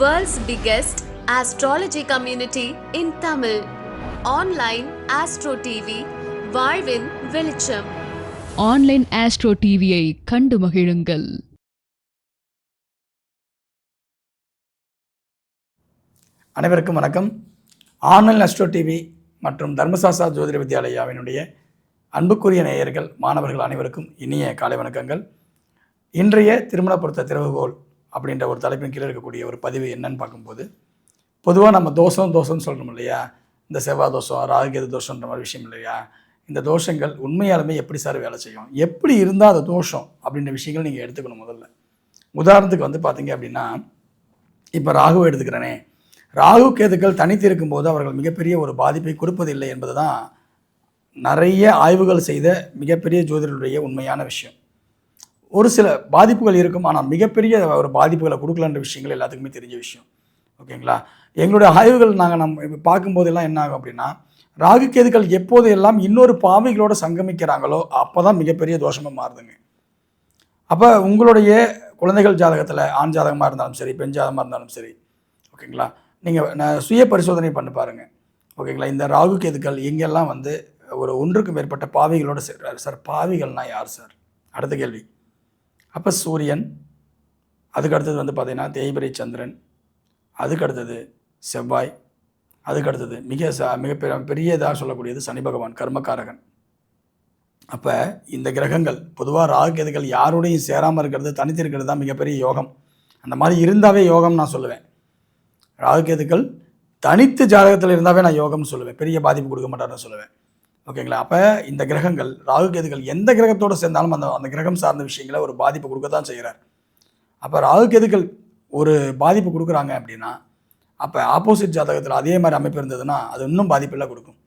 World's biggest astrology community in Tamil. Online Astro TV, வாழ்வின் வெளிச்சம். Online astro டிவியை கண்டு மகிழுங்கள். அனைவருக்கும் வணக்கம். ஆன்லைன் அஸ்ட்ரோ டிவி மற்றும் தர்மசாஸ்திரா ஜோதிட வித்யாலயாவினுடைய அன்புக்குரிய நேயர்கள் மாணவர்கள் அனைவருக்கும் இனிய காலை வணக்கங்கள். இன்றைய திருமண பொருத்த திறவுகோல் அப்படின்ற ஒரு தலைப்பின் கீழே இருக்கக்கூடிய ஒரு பதிவு என்னன்னு பார்க்கும்போது பொதுவாக நம்ம தோஷம் தோஷம்னு சொல்கிறோம் இல்லையா? இந்த செவ்வாய் தோஷம் ராகுகேது தோஷன்ற மாதிரி விஷயம் இல்லையா? இந்த தோஷங்கள் உண்மையாலுமே எப்படி சார் வேலை செய்யும்? எப்படி இருந்தால் அது தோஷம் அப்படின்ற விஷயங்கள் நீங்கள் எடுத்துக்கணும் முதல்ல. உதாரணத்துக்கு வந்து பார்த்தீங்க அப்படின்னா இப்போ ராகுவை எடுத்துக்கிறேனே. ராகு கேதுக்கள் தனித்து இருக்கும்போது அவர்கள் மிகப்பெரிய ஒரு பாதிப்பை கொடுப்பதில்லை என்பது தான் நிறைய ஆய்வுகள் செய்த மிகப்பெரிய ஜோதிடருடைய உண்மையான விஷயம். ஒரு சில பாதிப்புகள் இருக்கும் ஆனால் மிகப்பெரிய ஒரு பாதிப்புகளை கொடுக்கலன்ற விஷயங்கள் எல்லாத்துக்குமே தெரிஞ்ச விஷயம். ஓகேங்களா? எங்களுடைய ஆய்வுகள் நாங்கள் நம்ம பார்க்கும்போதெல்லாம் என்ன ஆகும் அப்படின்னா ராகு கேதுகள் எப்போது எல்லாம் இன்னொரு பாவைகளோடு சங்கமிக்கிறாங்களோ அப்போ தான் மிகப்பெரிய தோஷமாக மாறுதுங்க. அப்போ உங்களுடைய குழந்தைகள் ஜாதகத்தில் ஆண் ஜாதகமாக இருந்தாலும் சரி பெண் ஜாதகமாக இருந்தாலும் சரி ஓகேங்களா? நீங்கள் சுய பரிசோதனை பண்ணி பாருங்கள் ஓகேங்களா? இந்த ராகு கேதுக்கள் எங்கெல்லாம் வந்து ஒரு ஒன்றுக்கு மேற்பட்ட பாவிகளோட சேர்றாரு சார் பாவிகள்னால் யார் சார்? அடுத்த கேள்வி. அப்போ சூரியன் அதுக்கு அடுத்தது வந்து பார்த்திங்கன்னா தேய்பிரை சந்திரன் அதுக்கு அடுத்தது செவ்வாய் அதுக்கு அடுத்தது மிக ச மிகப்பெரிய பெரியதாக சொல்லக்கூடியது சனி பகவான் கர்மகாரகன் அப்போ இந்த கிரகங்கள் பொதுவாக ராகு கேதுகள் யாரோடையும் சேராமல் இருக்கிறது தனித்து இருக்கிறது தான் மிகப்பெரிய யோகம். அந்த மாதிரி இருந்தாவே யோகம் நான் சொல்லுவேன். ராகு கேதுக்கள் தனித்து ஜாதகத்தில் இருந்தாவே நான் யோகம்னு சொல்லுவேன். பெரிய பாதிப்பு கொடுக்க மாட்டார்னு சொல்லுவேன். ஓகேங்களா? அப்போ இந்த கிரகங்கள் ராகு கேதுகள் எந்த கிரகத்தோடு சேர்ந்தாலும் அந்த அந்த கிரகம் சார்ந்த விஷயங்களை ஒரு பாதிப்பு கொடுக்க தான் செய்கிறார் அப்போ ராகு கேதுகள் ஒரு பாதிப்பு கொடுக்குறாங்க அப்படின்னா அப்போ ஆப்போசிட் ஜாதகத்தில் அதே மாதிரி அமைப்பு இருந்ததுன்னா அது இன்னும் பாதிப்பெல்லாம் கொடுக்கும்.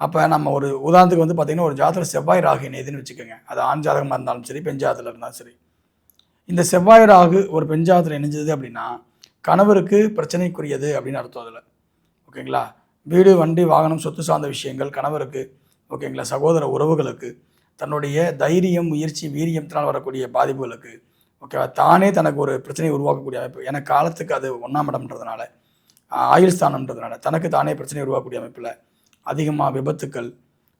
அப்போ நம்ம ஒரு உதாரணத்துக்கு வந்து பார்த்திங்கன்னா ஒரு ஜாதகத்தில் செவ்வாய் ராகு இணையதுன்னு வச்சுக்கோங்க. அது ஆண் ஜாதகமாக இருந்தாலும் சரி பெண் ஜாதகத்தில் இருந்தாலும் சரி. இந்த செவ்வாய் ராகு ஒரு பெண் ஜாதகத்தில் இணைஞ்சது அப்படின்னா கணவருக்கு பிரச்சனைக்குரியது அப்படின்னு அர்த்தம் அதில். ஓகேங்களா? வீடு வண்டி வாகனம் சொத்து சார்ந்த விஷயங்கள் கணவருக்கு ஓகேங்களா சகோதர உறவுகளுக்கு தன்னுடைய தைரியம் முயற்சி வீரியத்தினால் வரக்கூடிய பாதிப்புகளுக்கு ஓகேவா தானே தனக்கு ஒரு பிரச்சனையை உருவாக்கக்கூடிய அமைப்பு. ஏன்னா காலத்துக்கு அது ஒன்றாம் இடம்ன்றதுனால ஆயுள் ஸ்தானம்ன்றதுனால தனக்கு தானே பிரச்சனை உருவாக்கக்கூடிய அமைப்பில் அதிகமாக விபத்துக்கள்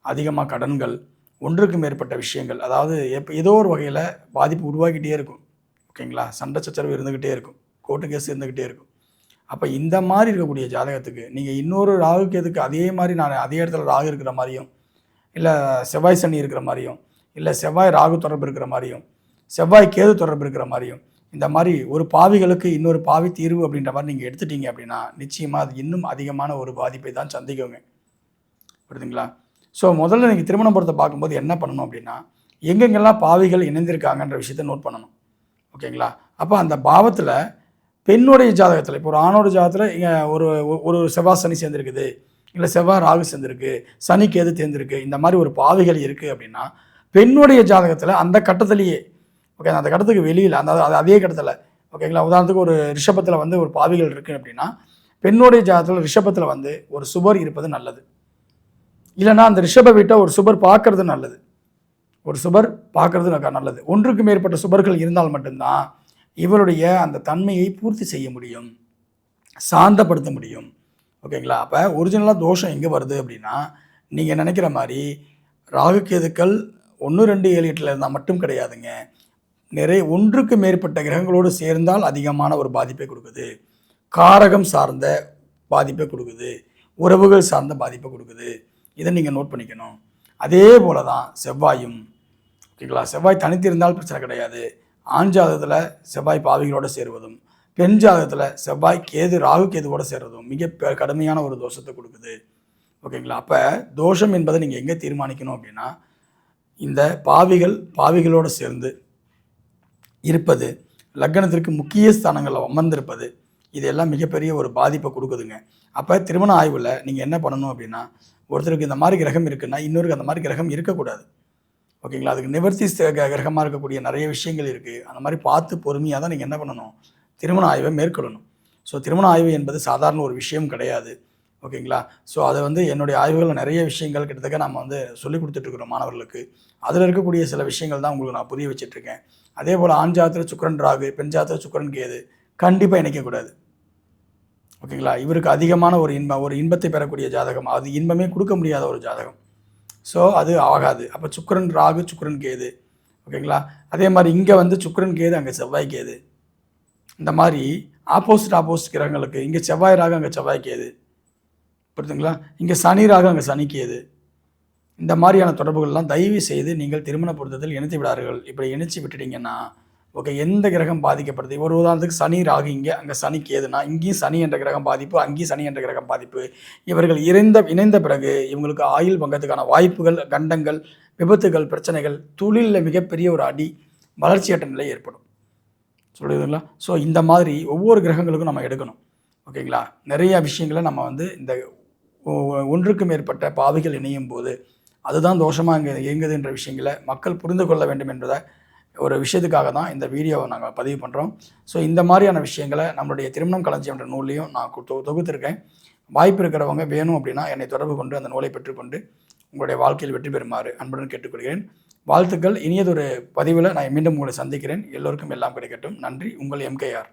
அதிகமாக கடன்கள் ஒன்றுக்கு மேற்பட்ட விஷயங்கள் அதாவது எப்போ ஏதோ ஒரு வகையில் பாதிப்பு உருவாக்கிட்டே இருக்கும் ஓகேங்களா சண்டை சச்சரவு இருந்துக்கிட்டே இருக்கும் கோர்ட்டு கேஸ் இருந்துக்கிட்டே இருக்கும். அப்போ இந்த மாதிரி இருக்கக்கூடிய ஜாதகத்துக்கு நீங்கள் இன்னொரு ராகுக்கு எதுக்கு அதே மாதிரி நான் அதே இடத்துல ராகு இருக்கிற மாதிரியும் இல்லை செவ்வாய் சனி இருக்கிற மாதிரியும் இல்லை செவ்வாய் ராகு தொடர்பு இருக்கிற மாதிரியும் செவ்வாய் கேது தொடர்பு இருக்கிற மாதிரியும் இந்த மாதிரி ஒரு பாவிகளுக்கு இன்னொரு பாவி தீர்வு அப்படின்ற மாதிரி நீங்கள் எடுத்துட்டீங்க அப்படின்னா நிச்சயமாக அது இன்னும் அதிகமான ஒரு பாதிப்பை தான் சந்திக்குங்க. புரியுதுங்களா? ஸோ முதல்ல நீங்கள் திருமணம் பொறுத்த பார்க்கும்போது என்ன பண்ணணும் அப்படின்னா எங்கெங்கெல்லாம் பாவிகள் இணைந்திருக்காங்கன்ற விஷயத்த நோட் பண்ணணும். ஓகேங்களா? அப்போ அந்த பாவத்தில் பெண்ணுடைய ஜாதகத்தில் இப்போ ஒரு ஆணோட ஜாதகத்தில் இங்கே ஒரு ஒரு செவ்வாய் சனி சேர்ந்துருக்குது இல்லை செவ்வாய் ராகு சேர்ந்துருக்கு சனி கேது சேர்ந்துருக்கு இந்த மாதிரி ஒரு பாதைகள் இருக்குது அப்படின்னா பெண்ணுடைய ஜாதகத்தில் அந்த கட்டத்திலேயே ஓகே அந்த கட்டத்துக்கு வெளியில் அந்த அது அதே கட்டத்தில் ஓகேங்களா உதாரணத்துக்கு ஒரு ரிஷபத்தில் வந்து ஒரு பாவிகள் இருக்குது அப்படின்னா பெண்ணுடைய ஜாதகத்தில் ரிஷபத்தில் வந்து ஒரு சுபர் இருப்பது நல்லது. இல்லைன்னா அந்த ரிஷப வீட்டை ஒரு சுபர் பார்க்கறது நல்லது. ஒரு சுபர் பார்க்கறது நல்லது. ஒன்றுக்கு மேற்பட்ட சுபர்கள் இருந்தால் மட்டும்தான் இவருடைய அந்த தன்மையை பூர்த்தி செய்ய முடியும் சாந்தப்படுத்த முடியும். ஓகேங்களா அப்போ ஒரிஜினலாக தோஷம் எங்கே வருது அப்படின்னா நீங்கள் நினைக்கிற மாதிரி ராகு கேதுக்கள் ஒன்று ரெண்டு ஏழு எட்டில் இருந்தால் மட்டும் கிடையாதுங்க. நிறைய ஒன்றுக்கு மேற்பட்ட கிரகங்களோடு சேர்ந்தால் அதிகமான ஒரு பாதிப்பை கொடுக்குது. காரகம் சார்ந்த பாதிப்பை கொடுக்குது. உறவுகள் சார்ந்த பாதிப்பை கொடுக்குது. இதை நீங்கள் நோட் பண்ணிக்கணும். அதே போல தான் செவ்வாயும் ஓகேங்களா செவ்வாய் தனித்திருந்தால் பிரச்சனை கிடையாது. ஆண் ஜாதகத்தில் செவ்வாய் பாவிகளோடு சேருவதும் பெண் ஜாதகத்தில் செவ்வாய் கேது ராகு கேதுவோடு சேர்றதும் மிக பெ- கடுமையான ஒரு தோஷத்தை கொடுக்குது. ஓகேங்களா? அப்போ தோஷம் என்பதை நீங்கள் எங்கே தீர்மானிக்கணும் அப்படின்னா இந்த பாவிகள் பாவிகளோடு சேர்ந்து இருப்பது லக்னத்திற்கு முக்கிய ஸ்தானங்களில் அமர்ந்திருப்பது இதெல்லாம் மிகப்பெரிய ஒரு பாதிப்பை கொடுக்குதுங்க. அப்போ திருமண ஆய்வில் நீங்கள் என்ன பண்ணணும் அப்படின்னா ஒருத்தருக்கு இந்த மாதிரி கிரகம் இருக்குன்னா இன்னொருக்கு அந்த மாதிரி கிரகம் இருக்கக்கூடாது. ஓகேங்களா? அதுக்கு நிவர்த்தி க- கிரகமாக இருக்கக்கூடிய நிறைய விஷயங்கள் இருக்குது அந்த மாதிரி பார்த்து பொறுமையாக தான் நீங்கள் என்ன பண்ணணும்? திருமண ஆய்வை மேற்கொள்ளணும். ஸோ திருமண ஆய்வு என்பது சாதாரண ஒரு விஷயம் கிடையாது. ஓகேங்களா? ஸோ அதை வந்து என்னுடைய ஆய்வுகளில் நிறைய விஷயங்கள் கிட்டத்தட்ட நம்ம வந்து சொல்லி கொடுத்துட்ருக்குறோம் மாணவர்களுக்கு. அதில் இருக்கக்கூடிய சில விஷயங்கள் தான் உங்களுக்கு நான் புரிய வச்சுட்ருக்கேன் அதே போல் ஆண் ஜாத்தில் சுக்கரன் ராகு பெண் ஜாத்திர சுக்கரன் கேது கண்டிப்பாக இணைக்கக்கூடாது ஓகேங்களா? இவருக்கு அதிகமான ஒரு இன்பம் ஒரு இன்பத்தை பெறக்கூடிய ஜாதகம். அது இன்பமே கொடுக்க முடியாத ஒரு ஜாதகம். ஸோ அது ஆகாது. அப்போ சுக்கரன் ராகு சுக்கரன் கேது. ஓகேங்களா? அதே மாதிரி இங்கே வந்து சுக்கரன் கேது அங்கே செவ்வாய் கேது. இந்த மாதிரி ஆப்போசிட் ஆப்போசிட் கிரகங்களுக்கு இங்கே செவ்வாய் ராகு அங்கே செவ்வாய் கேது. புரியுதுங்களா? இங்கே சனி ராகு அங்கே சனி கேது. இந்த மாதிரியான தொடர்புகள்லாம் தயவு செய்து நீங்கள் திருமண பொருத்தத்தில் இணைத்து விடார்கள் இப்படி இணைச்சி விட்டுட்டீங்கன்னா ஓகே எந்த கிரகம் பாதிக்கப்படுது? ஒரு உதாரணத்துக்கு சனி ராகு இங்கே அங்கே சனி கேதுனா இங்கேயும் சனி என்ற கிரகம் பாதிப்பு அங்கேயும் சனி என்ற கிரகம் பாதிப்பு. இவர்கள் இணைந்த இணைந்த பிறகு இவங்களுக்கு ஆயுள் பங்கத்துக்கான வாய்ப்புகள் கண்டங்கள் விபத்துகள் பிரச்சனைகள் தொழிலில் மிகப்பெரிய ஒரு அடி வளர்ச்சியற்ற நிலை ஏற்படும். சொல்லுதுங்களா? ஸோ இந்த மாதிரி ஒவ்வொரு கிரகங்களுக்கும் நம்ம எடுக்கணும். ஓகேங்களா? நிறைய விஷயங்களை நம்ம வந்து இந்த ஒன்றுக்கு மேற்பட்ட பாவிகள் இணையும் போது அதுதான் தோஷமாக இங்கே இயங்குதுன்ற விஷயங்களை மக்கள் புரிந்து கொள்ள வேண்டும் என்பதை ஒரு விஷயத்துக்காக தான் இந்த வீடியோவை நாங்கள் பதிவு பண்ணுறோம் ஸோ இந்த மாதிரியான விஷயங்களை நம்மளுடைய திருமணம் களஞ்சியம் என்ற நூல்லையும் நான் தொ- தொகுத்திருக்கேன். வாய்ப்பு இருக்கிறவங்க வேணும் அப்படின்னா என்னை தொடர்பு கொண்டு அந்த நூலை பெற்றுக்கொண்டு உங்களுடைய வாழ்க்கையில் வெற்றி பெறுமாறு அன்புடன் கேட்டுக்கொள்கிறேன். வாழ்த்துக்கள். இனியதொரு பதிவில் நான் மீண்டும் உங்களை சந்திக்கிறேன். எல்லோருக்கும் எல்லாம் கிடைக்கட்டும். நன்றி. உங்கள் எம்கேஆர்